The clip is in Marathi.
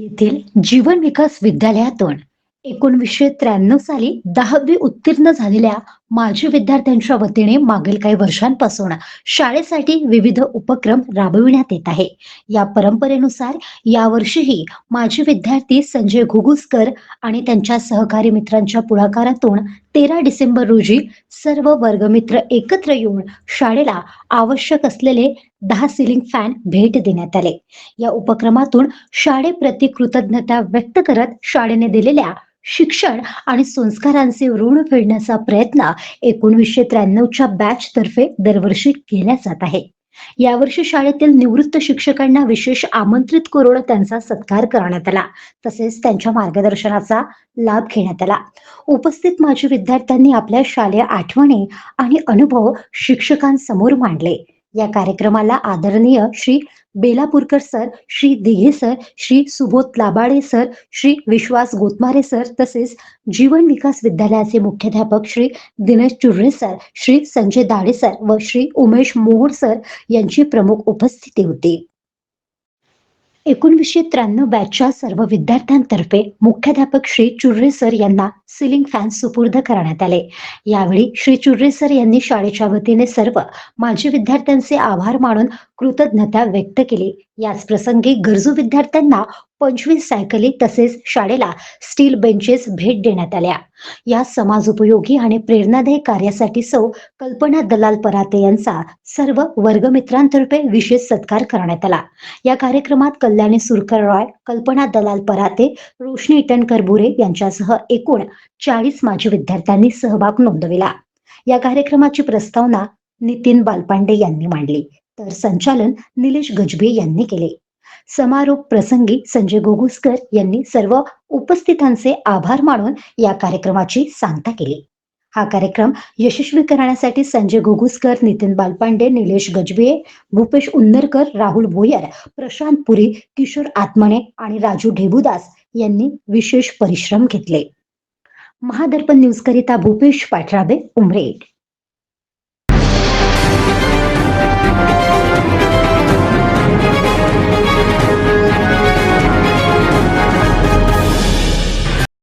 येथील जीवन विकास विद्यालयातून एकोणवीसशे त्र्याण्णव साली दहावी उत्तीर्ण झालेल्या माजी विद्यार्थ्यांच्या वतीने मागील काही वर्षांपासून शाळेसाठी विविध उपक्रम राबविण्यात येत आहे. या परंपरेनुसार यावर्षीही माजी विद्यार्थी संजय घुगुसकर आणि त्यांच्या सहकारी मित्रांच्या पुढाकारातून तेरा डिसेंबर रोजी सर्व वर्गमित्र एकत्र येऊन शाळेला आवश्यक असलेले दहा सिलिंग फॅन भेट देण्यात आले. या उपक्रमातून शाळेप्रती कृतज्ञता व्यक्त करत शाळेने दिलेल्या शिक्षण आणि संस्कारांचे ऋण फेडण्याचा प्रयत्न एकोणवीसशे त्र्याण्णवच्या बॅच तर्फे दरवर्षी केला जात आहे. यावर्षी शाळेतील निवृत्त शिक्षकांना विशेष आमंत्रित करून त्यांचा सत्कार करण्यात आला. तसेच त्यांच्या मार्गदर्शनाचा लाभ घेण्यात आला. उपस्थित माजी विद्यार्थ्यांनी आपल्या शालेय आठवणी आणि अनुभव शिक्षकांसमोर मांडले. या कार्यक्रमाला आदरणीय Shri Belapurkar sir Shri Dighe sir Shri Subodh Labade sir Shri Vishwas Gotmare sir तसेच जीवन विकास विद्यालयाचे मुख्याध्यापक श्री दिनेश चुर्रे सर श्री संजय दाडे सर व श्री उमेश मोहोड सर यांची प्रमुख उपस्थिती होती. एकोणवीसशे त्र्याण्णव बॅचच्या सर्व विद्यार्थ्यांतर्फे मुख्याध्यापक श्री चुर्रे सर यांना सिलिंग फॅन सुपूर्द करण्यात आले. यावेळी श्री चुर्रे सर यांनी शाळेच्या वतीने सर्व माजी विद्यार्थ्यांचे आभार मानून कृतज्ञता व्यक्त केली. याच प्रसंगी गरजू विद्यार्थ्यांना पंचवीस सायकली तसेच शाळेला स्टील बेंचेस भेट देण्यात आल्या. या समाजोपयोगी आणि प्रेरणादायी कार्यासाठी सौ कल्पना दलाल पराते यांचा सर्व वर्गमित्रांतर्फे विशेष सत्कार करण्यात आला. या कार्यक्रमात कल्याणी सुरकर रॉय कल्पना दलाल पराते रोशनी इटनकर बुरे यांच्यासह एकूण चाळीस माजी विद्यार्थ्यांनी सहभाग नोंदविला. या कार्यक्रमाची प्रस्तावना नितीन बालपांडे यांनी मांडली. तर संचालन निलेश गजबे यांनी केले. समारोप प्रसंगी संजय गोगुसकर यांनी सर्व उपस्थितांचे आभार मानून या कार्यक्रमाची सांगता केली. हा कार्यक्रम यशस्वी करण्यासाठी संजय गोगुसकर नितीन बालपांडे निलेश गजबे भूपेश उन्नरकर राहुल भोयर प्रशांत पुरी किशोर आत्मने आणि राजू ढेबुदास यांनी विशेष परिश्रम घेतले. महादर्पण न्यूज करिता भूपेश पाठराबे उमरेड.